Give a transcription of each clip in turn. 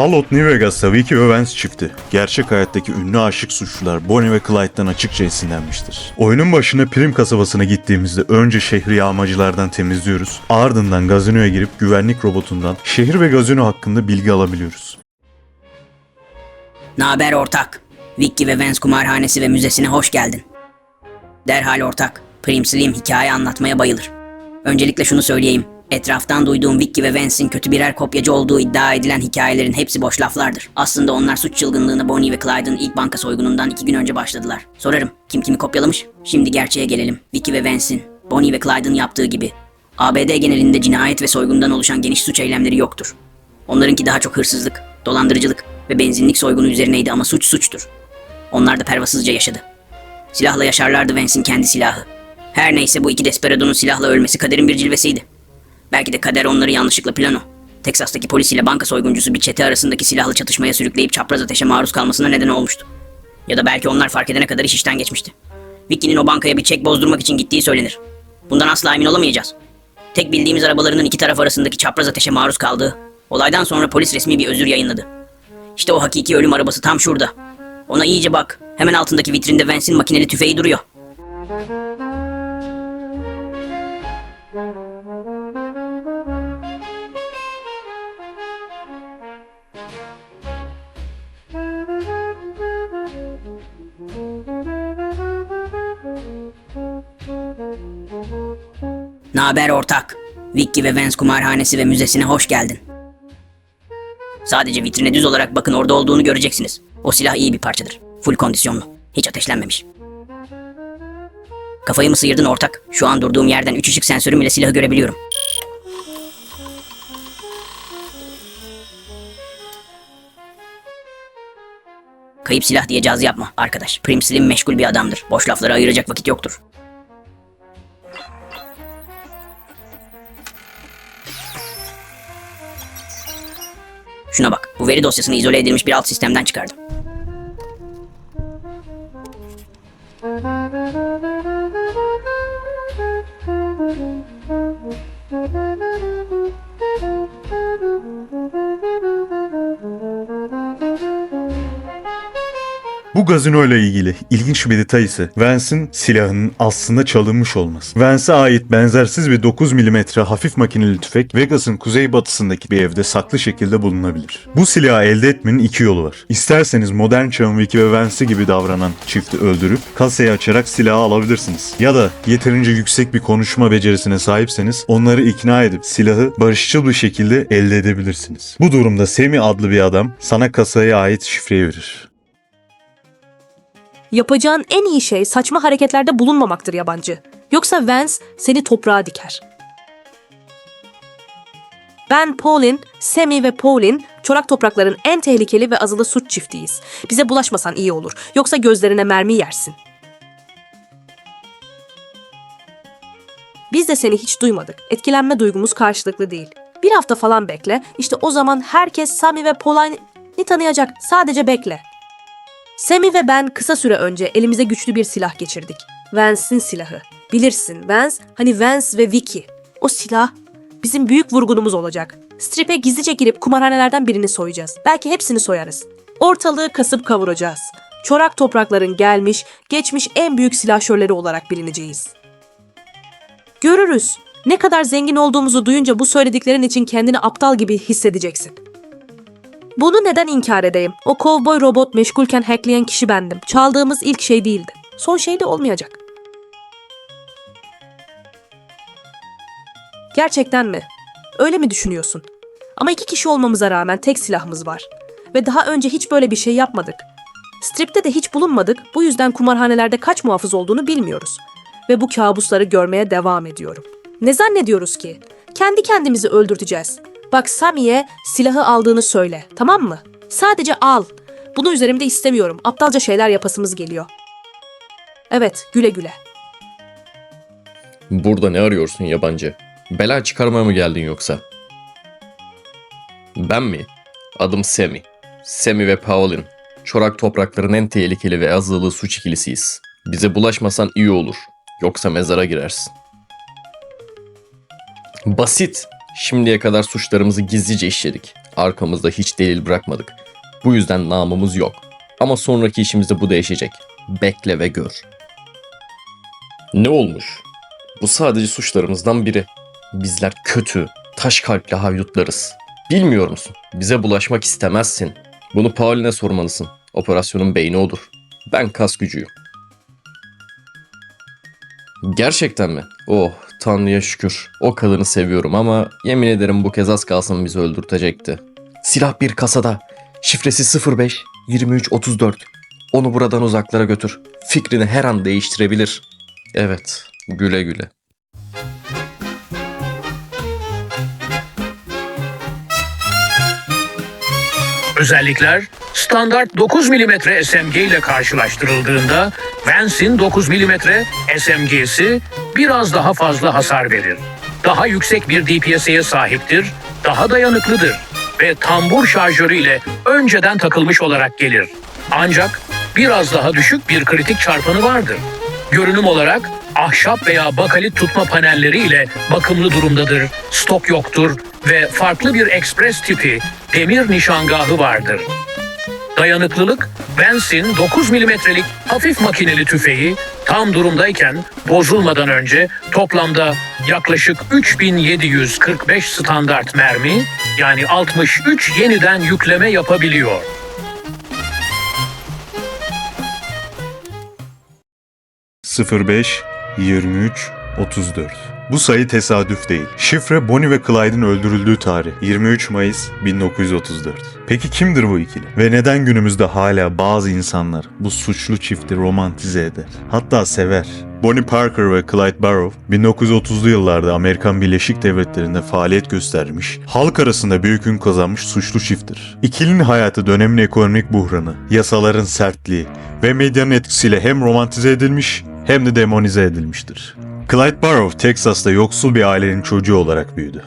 Fallout New Vegas'ta Vicky ve çifti, gerçek hayattaki ünlü aşık suçlular Bonnie ve Clyde'dan açıkça esinlenmiştir. Oyunun başına Prim kasabasına gittiğimizde önce şehri yağmacılardan temizliyoruz, ardından gazinoya girip güvenlik robotundan şehir ve gazino hakkında bilgi alabiliyoruz. Naber ortak? Vicky ve Vance kumarhanesi ve müzesine hoş geldin. Derhal ortak. Prim Slim hikaye anlatmaya bayılır. Öncelikle şunu söyleyeyim. Etraftan duyduğum Vicky ve Vance'in kötü birer kopyacı olduğu iddia edilen hikayelerin hepsi boş laflardır. Aslında onlar suç çılgınlığına Bonnie ve Clyde'ın ilk banka soygunundan iki gün önce başladılar. Sorarım, kim kimi kopyalamış? Şimdi gerçeğe gelelim. Vicky ve Vance'in, Bonnie ve Clyde'ın yaptığı gibi ABD genelinde cinayet ve soygundan oluşan geniş suç eylemleri yoktur. Onlarınki daha çok hırsızlık, dolandırıcılık ve benzinlik soygunu üzerineydi ama suç suçtur. Onlar da pervasızca yaşadı. Silahla yaşarlardı Vance'in kendi silahı. Her neyse bu iki desperadonun silahla ölmesi kaderin bir cilvesiydi. Belki de kader onları yanlışlıkla plano. Teksas'taki polis ile banka soyguncusu bir çete arasındaki silahlı çatışmaya sürükleyip çapraz ateşe maruz kalmasına neden olmuştu. Ya da belki onlar fark edene kadar iş işten geçmişti. Vicky'nin o bankaya bir çek bozdurmak için gittiği söylenir. Bundan asla emin olamayacağız. Tek bildiğimiz arabalarının iki taraf arasındaki çapraz ateşe maruz kaldığı. Olaydan sonra polis resmi bir özür yayınladı. İşte o hakiki ölüm arabası tam şurada. Ona iyice bak. Hemen altındaki vitrinde Vance'in makineli tüfeği duruyor. Naber ortak? Vicky ve Vance kumarhanesi ve müzesine hoş geldin. Sadece vitrine düz olarak bakın orada olduğunu göreceksiniz. O silah iyi bir parçadır. Full kondisyonlu. Hiç ateşlenmemiş. Kafayı mı sıyırdın ortak? Şu an durduğum yerden üç ışık sensörüm ile silahı görebiliyorum. Kayıp silah diye caz yapma arkadaş. Prim Slim meşgul bir adamdır. Boş laflara ayıracak vakit yoktur. Şuna bak. Bu veri dosyasını izole edilmiş bir alt sistemden çıkardım. Bu gazino ile ilgili ilginç bir detay ise Vance'in silahının aslında çalınmış olması. Vance'e ait benzersiz bir 9 mm hafif makineli tüfek Vegas'ın kuzeybatısındaki bir evde saklı şekilde bulunabilir. Bu silahı elde etmenin iki yolu var. İsterseniz modern çağın Vicky ve Vance gibi davranan çifti öldürüp kasayı açarak silahı alabilirsiniz. Ya da yeterince yüksek bir konuşma becerisine sahipseniz onları ikna edip silahı barışçıl bir şekilde elde edebilirsiniz. Bu durumda Semi adlı bir adam sana kasaya ait şifreyi verir. Yapacağın en iyi şey saçma hareketlerde bulunmamaktır yabancı. Yoksa Vance seni toprağa diker. Ben Paulin, Sammy ve Paulin çorak toprakların en tehlikeli ve azılı suç çiftiyiz. Bize bulaşmasan iyi olur. Yoksa gözlerine mermi yersin. Biz de seni hiç duymadık. Etkilenme duygumuz karşılıklı değil. Bir hafta falan bekle. İşte o zaman herkes Sammy ve Pauline'i tanıyacak. Sadece bekle. Sammy ve ben kısa süre önce elimize güçlü bir silah geçirdik. Vance'in silahı. Bilirsin Vance, hani Vance ve Vicky. O silah bizim büyük vurgunumuz olacak. Strip'e gizlice girip kumarhanelerden birini soyacağız. Belki hepsini soyarız. Ortalığı kasıp kavuracağız. Çorak toprakların gelmiş, geçmiş en büyük silahşörleri olarak bilineceğiz. Görürüz. Ne kadar zengin olduğumuzu duyunca bu söylediklerin için kendini aptal gibi hissedeceksin. Bunu neden inkar edeyim? O kovboy robot meşgulken hackleyen kişi bendim. Çaldığımız ilk şey değildi. Son şey de olmayacak. Gerçekten mi? Öyle mi düşünüyorsun? Ama iki kişi olmamıza rağmen tek silahımız var. Ve daha önce hiç böyle bir şey yapmadık. Strip'te de hiç bulunmadık. Bu yüzden kumarhanelerde kaç muhafız olduğunu bilmiyoruz. Ve bu kabusları görmeye devam ediyorum. Ne zannediyoruz ki? Kendi kendimizi öldürteceğiz. Bak Sami'ye silahı aldığını söyle, tamam mı? Sadece al. Bunu üzerimde istemiyorum. Aptalca şeyler yapasımız geliyor. Evet, güle güle. Burada ne arıyorsun yabancı? Bela çıkarmaya mı geldin yoksa? Ben mi? Adım Semi. Semi ve Pauline. Çorak toprakların en tehlikeli ve azılı suç ikilisiyiz. Bize bulaşmasan iyi olur. Yoksa mezara girersin. Basit. Şimdiye kadar suçlarımızı gizlice işledik. Arkamızda hiç delil bırakmadık. Bu yüzden namımız yok. Ama sonraki işimizde bu değişecek. Bekle ve gör. Ne olmuş? Bu sadece suçlarımızdan biri. Bizler kötü, taş kalpli haydutlarız. Bilmiyor musun? Bize bulaşmak istemezsin. Bunu Pauline sormalısın. Operasyonun beyni odur. Ben kas gücüyüm. Gerçekten mi? Oh Tanrı'ya şükür. O kadını seviyorum ama yemin ederim bu kez az kalsın bizi öldürtecekti. Silah bir kasada. Şifresi 05 23 34. Onu buradan uzaklara götür. Fikrini her an değiştirebilir. Evet, güle güle. Özellikler standart 9 mm SMG ile karşılaştırıldığında Vance'in 9 mm SMG'si biraz daha fazla hasar verir. Daha yüksek bir DPS'ye sahiptir, daha dayanıklıdır ve tambur şarjörü ile önceden takılmış olarak gelir. Ancak biraz daha düşük bir kritik çarpanı vardır. Görünüm olarak ahşap veya bakalit tutma panelleri ile bakımlı durumdadır, stok yoktur ve farklı bir ekspres tipi demir nişangahı vardır. Dayanıklılık, Vance'in 9 milimetrelik hafif makineli tüfeği tam durumdayken bozulmadan önce toplamda yaklaşık 3745 standart mermi yani 63 yeniden yükleme yapabiliyor. 05 23 34. Bu sayı tesadüf değil. Şifre Bonnie ve Clyde'in öldürüldüğü tarih 23 Mayıs 1934. Peki kimdir bu ikili? Ve neden günümüzde hala bazı insanlar bu suçlu çifti romantize eder? Hatta sever. Bonnie Parker ve Clyde Barrow 1930'lu yıllarda Amerikan Birleşik Devletleri'nde faaliyet göstermiş, halk arasında büyük ün kazanmış suçlu çifttir. İkilinin hayatı dönemin ekonomik buhranı, yasaların sertliği ve medyanın etkisiyle hem romantize edilmiş hem de demonize edilmiştir. Clyde Barrow, Texas'ta yoksul bir ailenin çocuğu olarak büyüdü.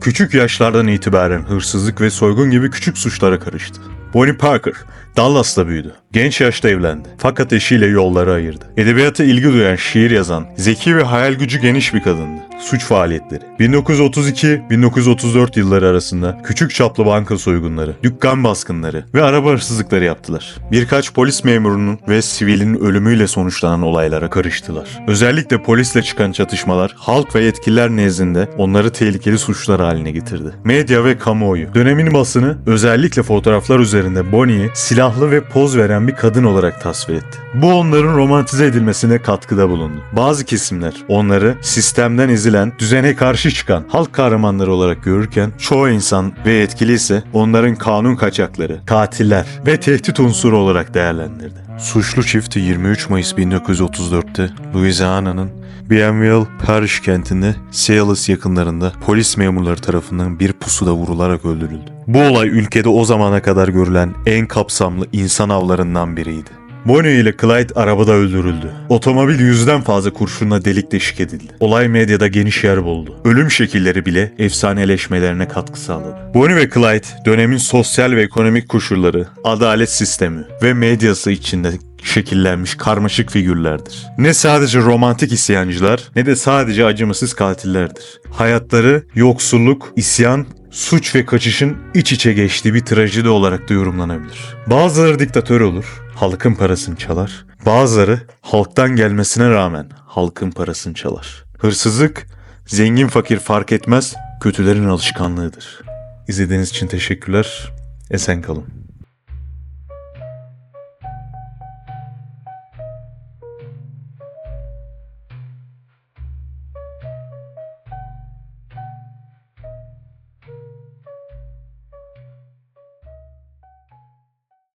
Küçük yaşlardan itibaren hırsızlık ve soygun gibi küçük suçlara karıştı. Bonnie Parker, Dallas'ta büyüdü. Genç yaşta evlendi. Fakat eşiyle yolları ayırdı. Edebiyata ilgi duyan, şiir yazan, zeki ve hayal gücü geniş bir kadındı. Suç faaliyetleri. 1932-1934 yılları arasında küçük çaplı banka soygunları, dükkan baskınları ve araba hırsızlıkları yaptılar. Birkaç polis memurunun ve sivilin ölümüyle sonuçlanan olaylara karıştılar. Özellikle polisle çıkan çatışmalar halk ve yetkililer nezdinde onları tehlikeli suçlar haline getirdi. Medya ve kamuoyu dönemin basını özellikle fotoğraflar üzerinde Bonnie'yi silahlı ve poz veren bir kadın olarak tasvir etti. Bu onların romantize edilmesine katkıda bulundu. Bazı kesimler onları sistemden ezilen, düzene karşı çıkan halk kahramanları olarak görürken çoğu insan ve yetkili ise onların kanun kaçakları, katiller ve tehdit unsuru olarak değerlendirdi. Suçlu çifti 23 Mayıs 1934'te Louisiana'nın Bienville Parish kentinde Sealis yakınlarında polis memurları tarafından bir pusuda vurularak öldürüldü. Bu olay ülkede o zamana kadar görülen en kapsamlı insan avlarından biriydi. Bonnie ile Clyde arabada öldürüldü. Otomobil yüzden fazla kurşunla delik deşik edildi. Olay medyada geniş yer buldu. Ölüm şekilleri bile efsaneleşmelerine katkı sağladı. Bonnie ve Clyde dönemin sosyal ve ekonomik koşulları, adalet sistemi ve medyası içinde şekillenmiş karmaşık figürlerdir. Ne sadece romantik isyancılar ne de sadece acımasız katillerdir. Hayatları yoksulluk, isyan, suç ve kaçışın iç içe geçtiği bir trajedi olarak da yorumlanabilir. Bazıları diktatör olur, halkın parasını çalar. Bazıları halktan gelmesine rağmen halkın parasını çalar. Hırsızlık zengin fakir fark etmez kötülerin alışkanlığıdır. İzlediğiniz için teşekkürler. Esen kalın.